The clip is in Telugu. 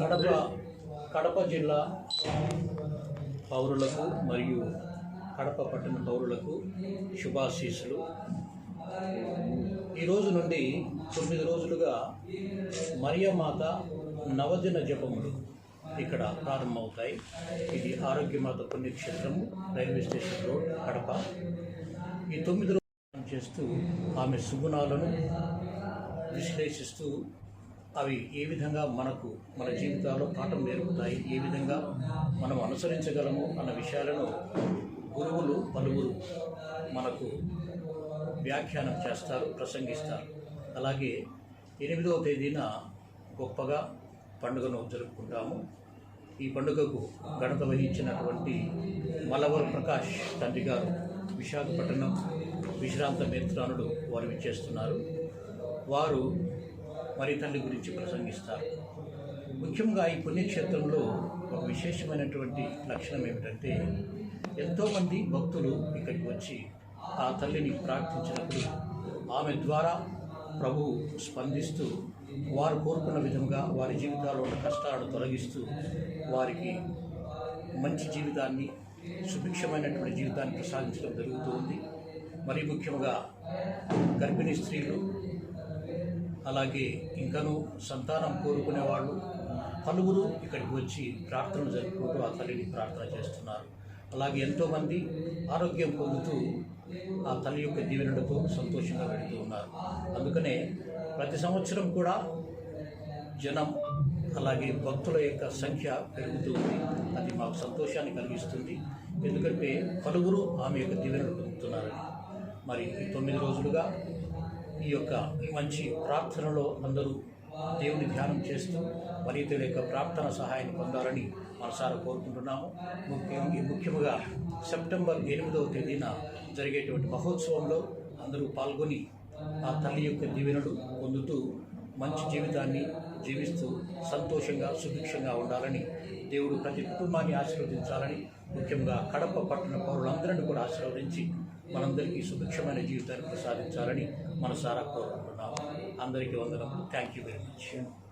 కడప కడప జిల్లా పౌరులకు మరియు కడప పట్టణ పౌరులకు శుభాశీస్సులు. ఈ రోజు నుండి తొమ్మిది రోజులుగా మరియమాత నవదిన జపములు ఇక్కడ ప్రారంభమవుతాయి. ఇది ఆరోగ్యమాత పుణ్యక్షేత్రము రైల్వే స్టేషన్ రోడ్ కడప. ఈ తొమ్మిది రోజులు చేస్తూ ఆమె సుగుణాలను విశ్లేషిస్తూ అవి ఏ విధంగా మనకు మన జీవితాల్లో పాఠం నేర్పుతాయి ఏ విధంగా మనం అనుసరించగలము అన్న విషయాలను గురువులు పలువురు మనకు వ్యాఖ్యానం చేస్తారు ప్రసంగిస్తారు. అలాగే ఎనిమిదవ తేదీన గొప్పగా పండుగను జరుపుకుంటాము. ఈ పండుగకు ఘనత వహించినటువంటి మలవర్ ప్రకాష్ తండ్రి గారు విశాఖపట్నం విశ్రాంత మేత్రానుడు వారు విచ్చేస్తున్నారు. వారు మరి తల్లి గురించి ప్రసంగిస్తారు. ముఖ్యంగా ఈ పుణ్యక్షేత్రంలో ఒక విశేషమైనటువంటి లక్షణం ఏమిటంటే ఎంతోమంది భక్తులు ఇక్కడికి వచ్చి ఆ తల్లిని ప్రార్థించినప్పుడు ఆమె ద్వారా ప్రభు స్పందిస్తూ వారు కోరుకున్న విధంగా వారి జీవితాల్లో ఉన్న కష్టాలను తొలగిస్తూ వారికి మంచి జీవితాన్ని సుభిక్షమైనటువంటి జీవితాన్ని ప్రసాదించడం జరుగుతూ ఉంది. మరీ ముఖ్యంగా గర్భిణీ స్త్రీలు అలాగే ఇంకనూ సంతానం కోరుకునే వాళ్ళు పలువురు ఇక్కడికి వచ్చి ప్రార్థనలు జరుపుకుంటూ ఆ తల్లిని ప్రార్థన చేస్తున్నారు. అలాగే ఎంతోమంది ఆరోగ్యం పొందుతూ ఆ తల్లి యొక్క దీవెనలతో సంతోషంగా వెళుతూ ఉన్నారు. అందుకనే ప్రతి సంవత్సరం కూడా జనం అలాగే భక్తుల యొక్క సంఖ్య పెరుగుతూ ఉంది. అది మాకు సంతోషాన్ని కలిగిస్తుంది. ఎందుకంటే పలువురు ఆమె యొక్క దీవెనలు పొందుతున్నారని. మరి ఈ తొమ్మిది రోజులుగా ఈ యొక్క మంచి ప్రార్థనలో అందరూ దేవుని ధ్యానం చేస్తూ వరీతుల యొక్క ప్రార్థన సహాయాన్ని పొందాలని మనసారా కోరుకుంటున్నాము. ముఖ్యంగా ముఖ్యంగా సెప్టెంబర్ ఎనిమిదవ తేదీన జరిగేటువంటి మహోత్సవంలో అందరూ పాల్గొని ఆ తల్లి యొక్క దీవెనలు పొందుతూ మంచి జీవితాన్ని జీవిస్తూ సంతోషంగా సుభిక్షంగా ఉండాలని దేవుడు ప్రతి కుటుంబాన్ని ఆశీర్వదించాలని ముఖ్యంగా కడప పట్టణ పౌరులందరినీ కూడా ఆశీర్వదించి మనందరికీ సుభిక్షమైన జీవితాన్ని ప్రసాదించాలని మనసారా కోరుకుంటున్నాము అందరికీ వందనం థ్యాంక్ యూ వెరీ మచ్